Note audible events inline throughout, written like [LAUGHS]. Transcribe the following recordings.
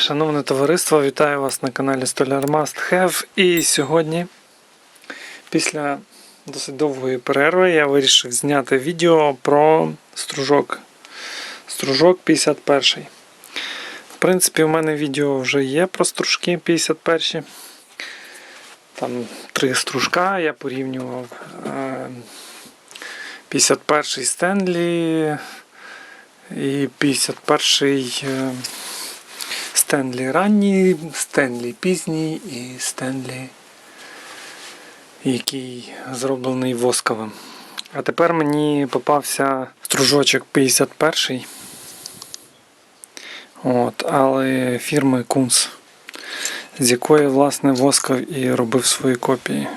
Шановне товариство, вітаю вас на каналі Stolar Must Have. І сьогодні, після досить довгої перерви, я вирішив зняти відео про стружок. Стружок 51. В принципі, у мене відео вже є про стружки 51. Там три стружка, я порівнював е, 51 Стенлі і 51 е, Стенлі ранній, Стенлі пізній і Стенлі, який зроблений восковим. А тепер мені попався стружочок 51 От, але фірми Kunz, з якої власне восков і робив свої копії.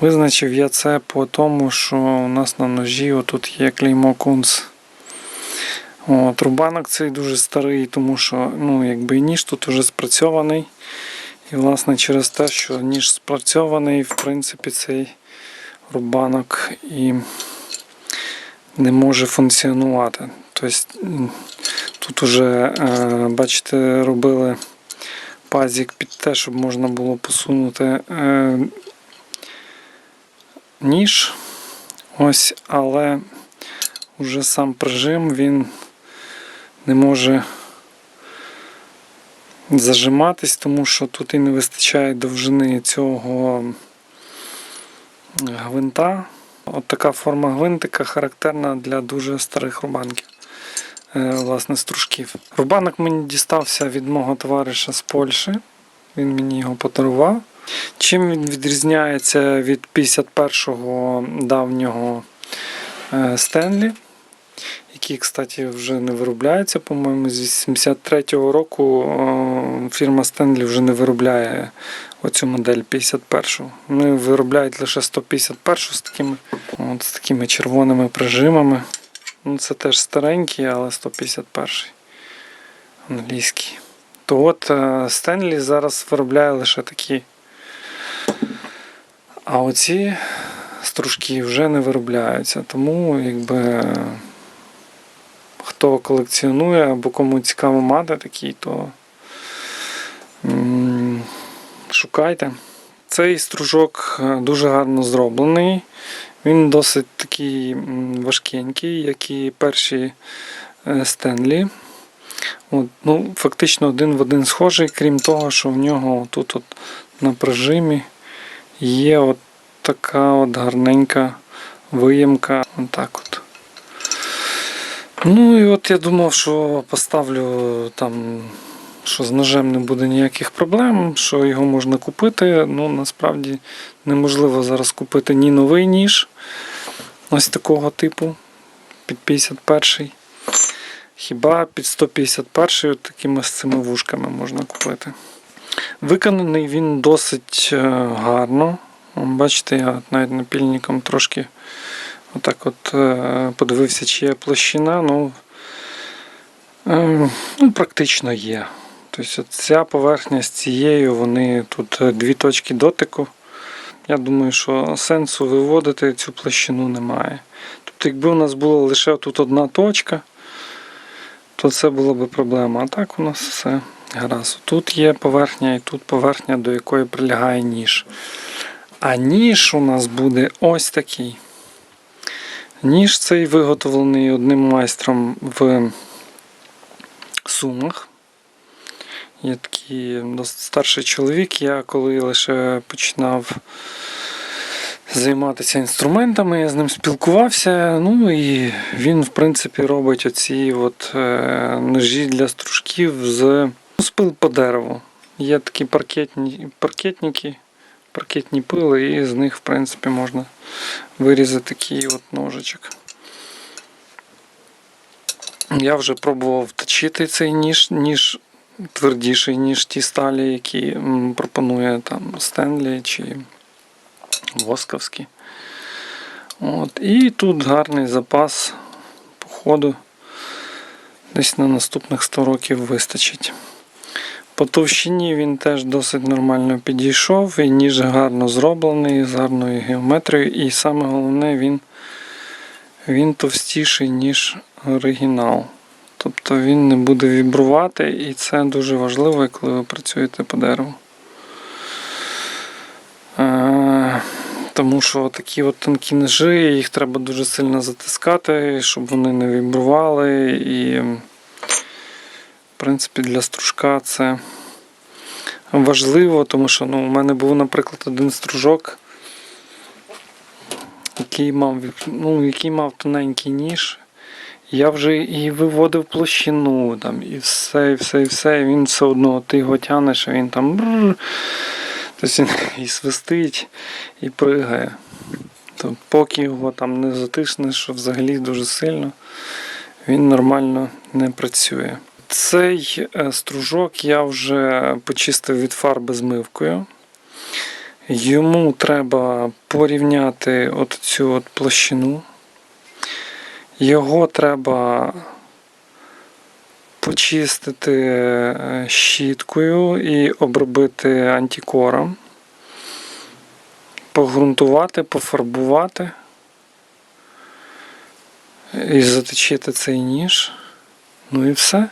Визначив я це по тому, що у нас на ножі отут є клеймо Kunz. От, рубанок цей дуже старий, тому що ну, якби і ніж тут вже спрацьований. І власне через те, що ніж спрацьований, в принципі, цей рубанок і не може функціонувати. Тобто тут уже, е, бачите, робили пазик під те, щоб можна було посунути е, ніж. Ось, але вже сам прижим він не може зажиматись, тому що тут і не вистачає довжини цього гвинта. От така форма гвинтика характерна для дуже старих рубанків, е, власне, стружків. Рубанок мені дістався від мого товариша з Польщі. Він мені його подарував. Чим він відрізняється від 51-го давнього е, Стенлі? Який, кстати, вже не виробляється, по-моєму, з 83-го року фірма Stanley вже не виробляє оцю модель 51-го. Вони виробляють лише 151 з такими, от, з такими червоними прижимами. Ну, це теж старенький, але 151-й англійський. То от Stanley зараз виробляє лише такі. А оці стружки вже не виробляються. Тому якби хто колекціонує або кому цікаво мати такий, то шукайте. Цей стружок е, дуже гарно зроблений. Він досить такий важкенький, як і перші е, Стенлі. От, ну, Фактично один в один схожий, крім того, що в нього тут от на прижимі є от така от гарненька виємка. Отак от. Ну і от я думав, що поставлю там, що з ножем не буде ніяких проблем, що його можна купити. Ну насправді неможливо зараз купити ні новий ніж ось такого типу під 51 Хіба під 151 от такими з цими вушками можна купити. Виконаний він досить е, гарно. Бачите, я навіть напільником трошки Отак от е, подивився, чи є площина, ну, е, ну практично є. Тобто ця поверхня з цією, вони тут е, дві точки дотику. Я думаю, що сенсу виводити цю площину немає. Тобто, якби у нас була лише тут одна точка, то це була б проблема. А так у нас все гаразд. Тут є поверхня і тут поверхня, до якої прилягає ніж. А ніж у нас буде ось такий. Ніж цей виготовлений одним майстром в Сумах. Є такий старший чоловік. Я коли лише починав займатися інструментами, я з ним спілкувався. Ну і він, в принципі, робить оці от, е, ножі для стружків з, ну, з пил по дереву. Є такі паркетні, паркетники паркетні пили, і з них в принципі можна вирізати такий от ножичок. Я вже пробував точити цей ніж, ніж твердіший, ніж ті сталі, які пропонує там Стенлі чи Восковські. От. І тут гарний запас походу. Десь на наступних 100 років вистачить. По товщині він теж досить нормально підійшов, і ніж гарно зроблений, з гарною геометрією, і саме головне, він він товстіший, ніж оригінал. Тобто він не буде вібрувати, і це дуже важливо, коли ви працюєте по дереву. Е, Тому що такі от тонкі ножи, їх треба дуже сильно затискати, щоб вони не вібрували. І, в принципі, для стружка це важливо, тому що ну, у мене був, наприклад, один стружок, який мав, ну, який мав тоненький ніж. Я вже і виводив площину, там, і все, і все, і все. Він все одно ти його тянеш, а він там. Тобто він [LAUGHS] і свистить, і пригає. То поки його там не затиснеш, що взагалі дуже сильно, він нормально не працює. Цей е, стружок я вже почистив від фарби змивкою. Йому треба порівняти от цю от площину. Його треба почистити е, щіткою і обробити антикором, погрунтувати, пофарбувати і заточити цей ніж. Ну і все.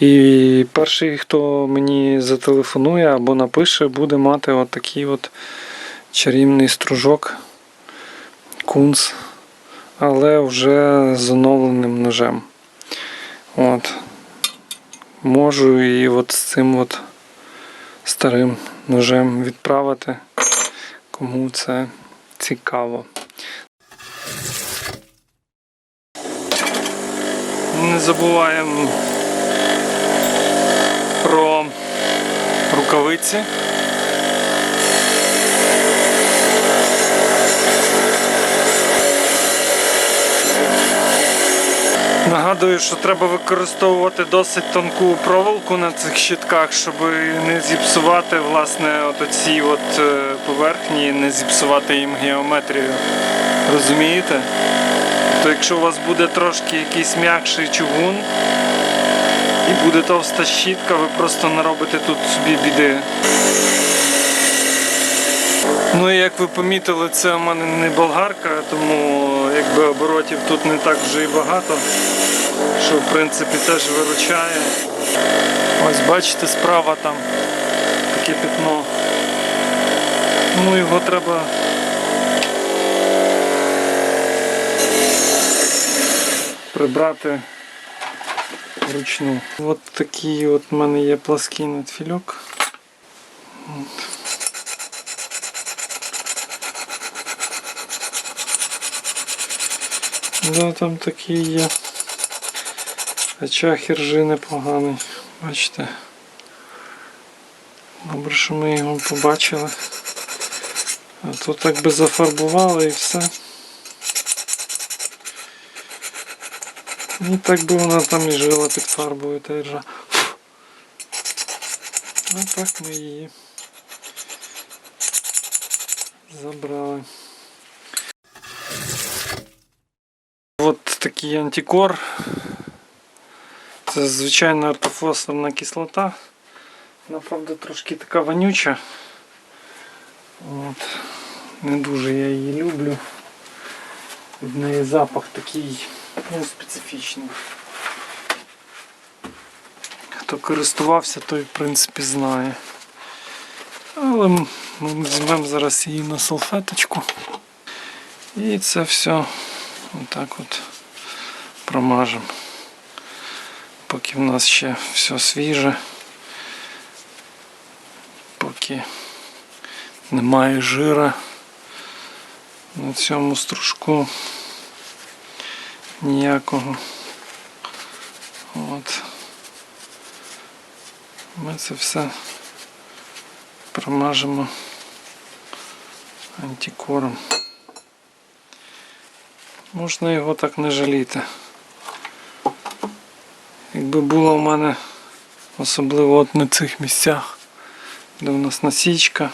І перший, хто мені зателефонує або напише, буде мати от такий от чарівний стружок кунс, але вже з оновленим ножем. От. Можу і от з цим от старим ножем відправити, кому це цікаво. Не забуваємо про рукавиці. Нагадую, що треба використовувати досить тонку проволоку на цих щитках, щоб не зіпсувати власне от от е, поверхні, не зіпсувати їм геометрію. Розумієте? Тобто, якщо у вас буде трошки якийсь м'якший чугун і буде товста щітка, ви просто наробите тут собі біди. Ну і як ви помітили, це у мене не болгарка, тому якби оборотів тут не так вже і багато, що в принципі теж виручає. Ось бачите, справа там таке пятно. Ну його треба. Прибрати вручну. От такий от в мене є плаский надфільок. От. Да, там такий є. Хоча хіржи непоганий. Бачите. Добре, що ми його побачили. А то так би зафарбували і все. І так би вона там і жила під фарбою та іржа. А так ми її забрали. От такий антикор. Це звичайна ортофосфорна кислота. Вона, правда, трошки така вонюча. От. Не дуже я її люблю. Від неї запах такий Ну, специфічний. Хто користувався, той в принципі знає. Але ми візьмемо зараз її на салфеточку. І це все отак от промажемо. Поки в нас ще все свіже, поки немає жира на цьому стружку ніякого. От. Ми це все промажемо антикором. Можна його так не жаліти. Якби було в мене особливо от на цих місцях, де у нас насічка.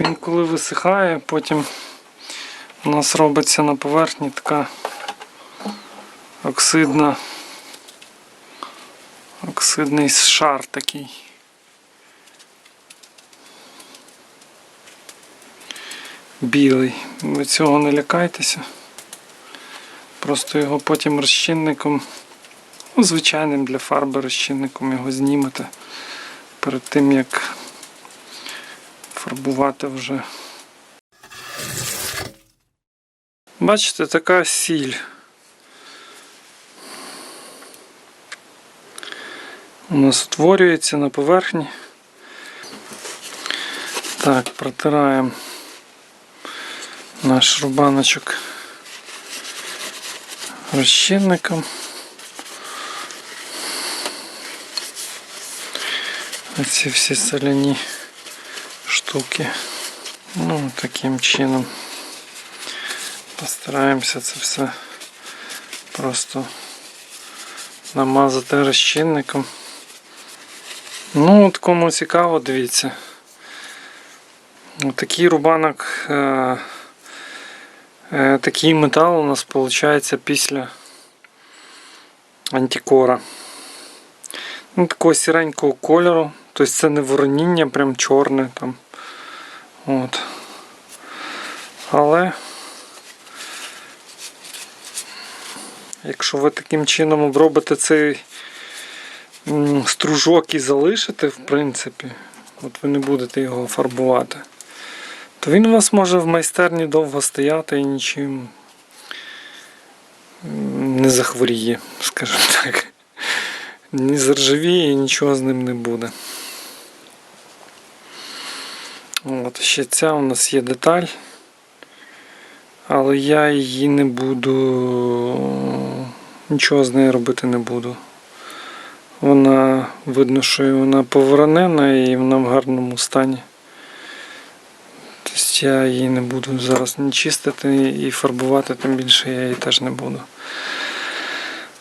Він коли висихає, потім у нас робиться на поверхні така оксидна, оксидний шар такий. Білий. Ви цього не лякайтеся. Просто його потім розчинником, ну, звичайним для фарби розчинником його знімете перед тим як фарбувати вже. Бачите, така сіль. У нас утворюється на поверхні. Так, протираємо наш рубаночок розчинником. Оці всі соляні штуки. Ну, таким чином Постараємося це все просто намазати розчинником. Ну, от кому цікаво, дивіться. Такий рубанок, е, е, такий метал у нас виходить після антикора. Ну, такого сіренького кольору. Тобто це не вороніння, прям чорне там. От. Але якщо ви таким чином обробите цей стружок і залишите, в принципі, от ви не будете його фарбувати, то він у вас може в майстерні довго стояти і нічим не захворіє, скажімо [LAUGHS] так. Не заржавіє і нічого з ним не буде. От, ще ця у нас є деталь, але я її не буду, нічого з нею робити не буду. Вона видно, що вона поворонена і вона в гарному стані. Тобто я її не буду зараз ні чистити і фарбувати, тим більше я її теж не буду.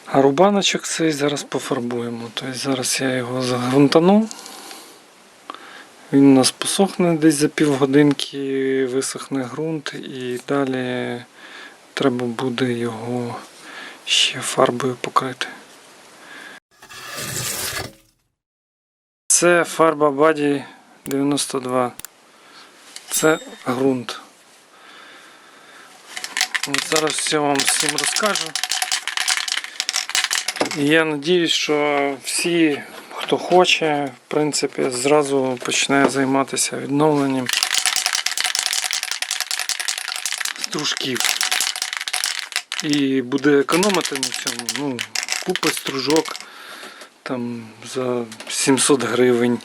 А рубаночок цей зараз пофарбуємо. Тобто зараз я його загрунтану. Він у нас посохне десь за півгодинки, висохне ґрунт і далі треба буде його ще фарбою покрити. Це фарба Баді 92. Це ґрунт. От зараз все вам всім розкажу. І я надіюсь, що всі, хто хоче, в принципі, зразу почне займатися відновленням стружків. І буде економити на цьому. Ну, купить стружок там за 700 гривень.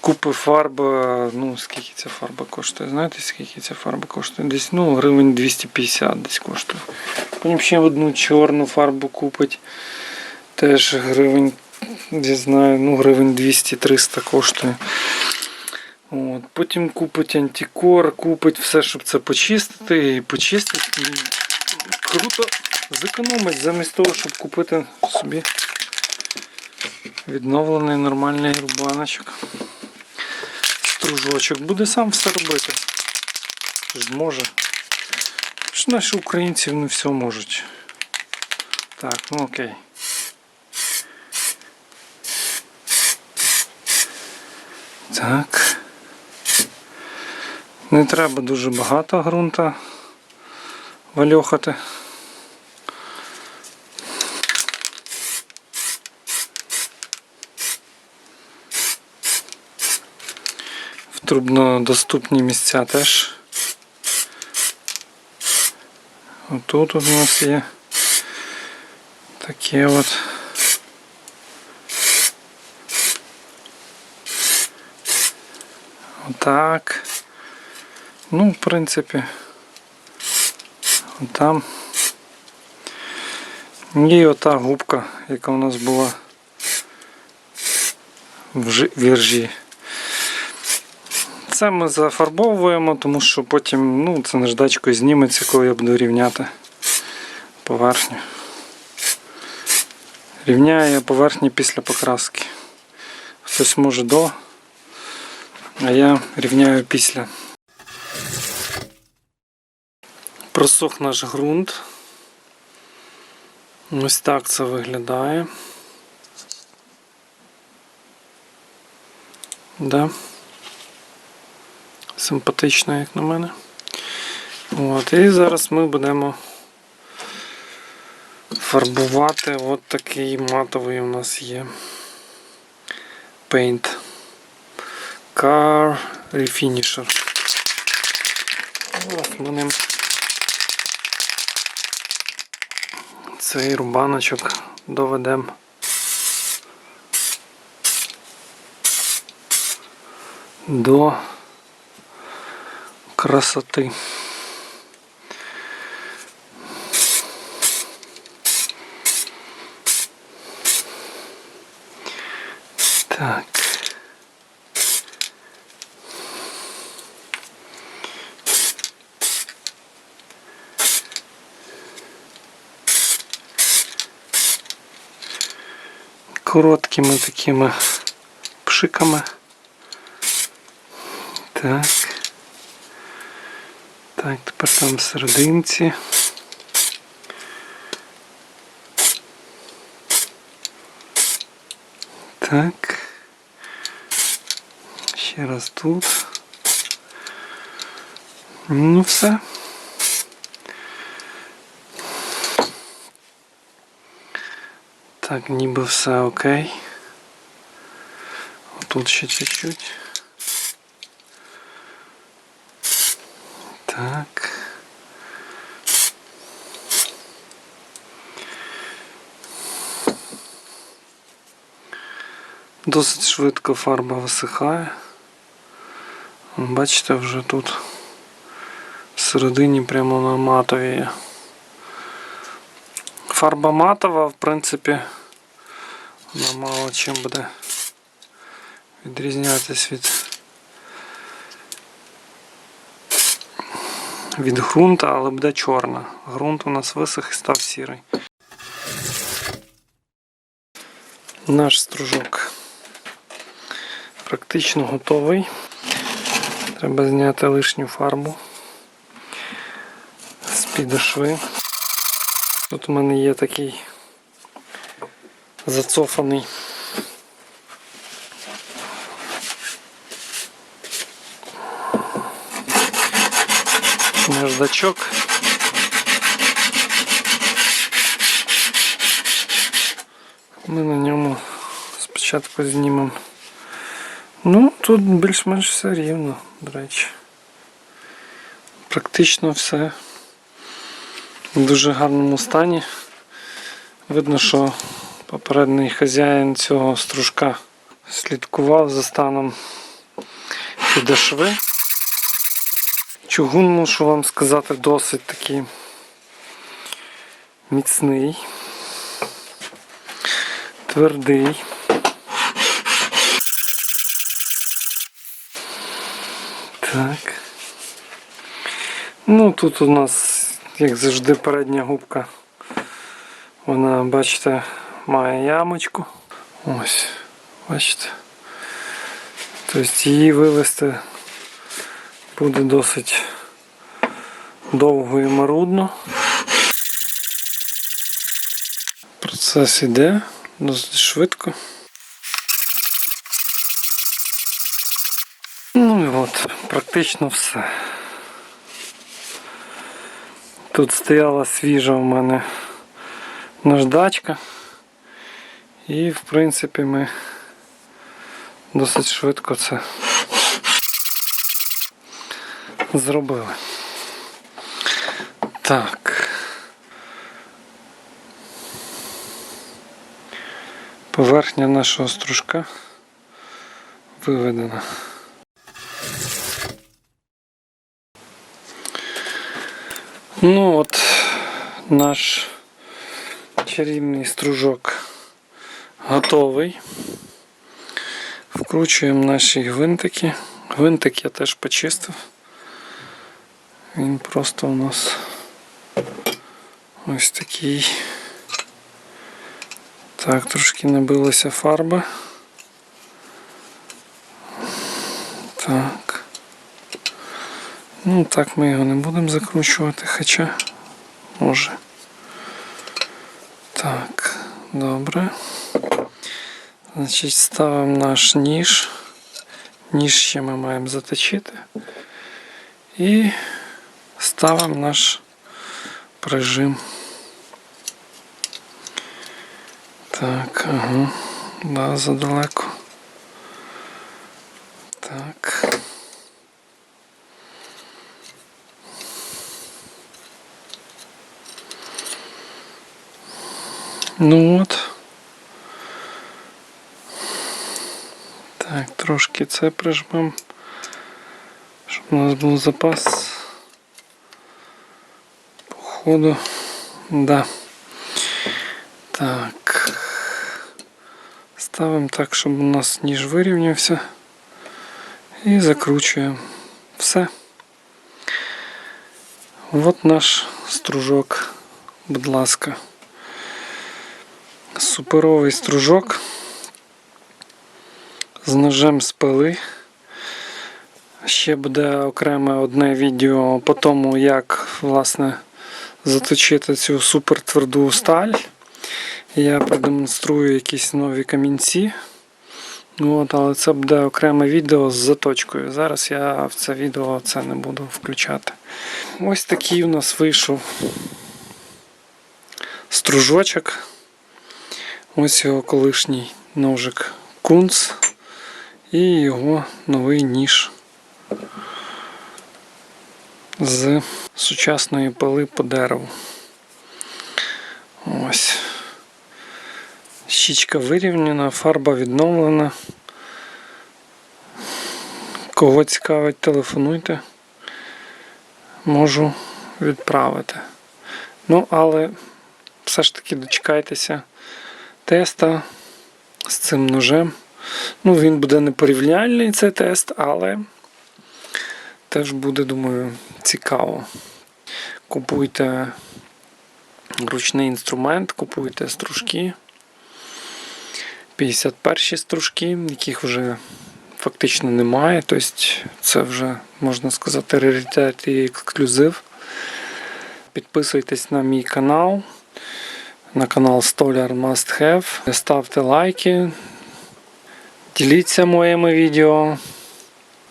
Купи фарба, ну скільки ця фарба коштує? Знаєте, скільки ця фарба коштує? Десь ну, гривень 250 десь коштує. Потім ще одну чорну фарбу купить. Теж гривень, не знаю, ну гривень 200-300 коштує. От. Потім купить антикор, купить все, щоб це почистити і почистить. І круто зекономить замість того, щоб купити собі відновлений нормальний рубаночок. Стружочок. Буде сам все робити. Зможе. Наші українці вони все можуть. Так, ну окей. Так. Не треба дуже багато ґрунта вальохати. В труднодоступні місця теж. Отут у нас є таке от. Отак. Ну, в принципі, там. І ота губка, яка у нас була в віржі. Це ми зафарбовуємо, тому що потім ну, це наждачкою зніметься, коли я буду рівняти поверхню. Рівняю я поверхні після покраски. Хтось може до, а я рівняю після. Просох наш ґрунт. Ось так це виглядає. Да. Симпатично, як на мене. От, і зараз ми будемо фарбувати. От такий матовий у нас є Paint Car Refinisher. Ним цей рубаночок доведемо. До красоти. Так. Короткими такими пшиками. Так. Так, тепер там серединці. Так. Ще раз тут. Ну все. Так, ніби все окей. Тут ще чуть-чуть. Так. Досить швидко фарба висихає. Бачите, вже тут всередині прямо на матові. є. Фарба матова, в принципі, вона мало чим буде відрізнятися від від ґрунта, але буде чорна. Ґрунт у нас висох і став сірий. Наш стружок практично готовий. Треба зняти лишню фарбу з підошви. Тут у мене є такий зацофаний наждачок. Ми на ньому спочатку знімемо. Ну, тут більш-менш все рівно, до речі. Практично все в дуже гарному стані. Видно, що попередній хазяїн цього стружка слідкував за станом підошви. Чугун, мушу вам сказати, досить такий міцний, твердий. Так. Ну, тут у нас, як завжди, передня губка. Вона, бачите, має ямочку. Ось, бачите. Тобто її вивести буде досить довго і марудно. Процес іде досить швидко. Ну і от, практично все. Тут стояла свіжа у мене наждачка. І в принципі ми досить швидко це зробили. Так. Поверхня нашого стружка виведена. Ну от наш чарівний стружок готовий. Вкручуємо наші гвинтики. Гвинтик я теж почистив. Він просто у нас ось такий. Так, трошки набилася фарба. Так. Ну так ми його не будемо закручувати, хоча може. Так, добре. Значить, ставимо наш ніж. Ніж ще ми маємо заточити. І ставимо наш прижим. Так, ага. Да, задалеко. Так. Ну от. Трошки це прижмемо, щоб у нас був запас. Походу. Да. Так. Ставимо так, щоб у нас ніж вирівнявся. І закручуємо. Все. От наш стружок, будь ласка. Суперовий стружок з ножем з пили. Ще буде окреме одне відео по тому, як власне заточити цю супертверду сталь. Я продемонструю якісь нові камінці. Ну, От, але це буде окреме відео з заточкою. Зараз я в це відео це не буду включати. Ось такий у нас вийшов стружочок. Ось його колишній ножик кунц і його новий ніж з сучасної пили по дереву. Ось. Щічка вирівняна, фарба відновлена. Кого цікавить, телефонуйте. Можу відправити. Ну, але все ж таки дочекайтеся теста з цим ножем. Ну, він буде не порівняльний цей тест, але теж буде, думаю, цікаво. Купуйте ручний інструмент, купуйте стружки. 51 стружки, яких вже фактично немає. Тобто це вже, можна сказати, раритет і ексклюзив. Підписуйтесь на мій канал, на канал Столяр Must Have. Ставте лайки, діліться моїми відео.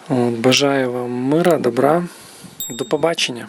Бажаю вам мира, добра. До побачення.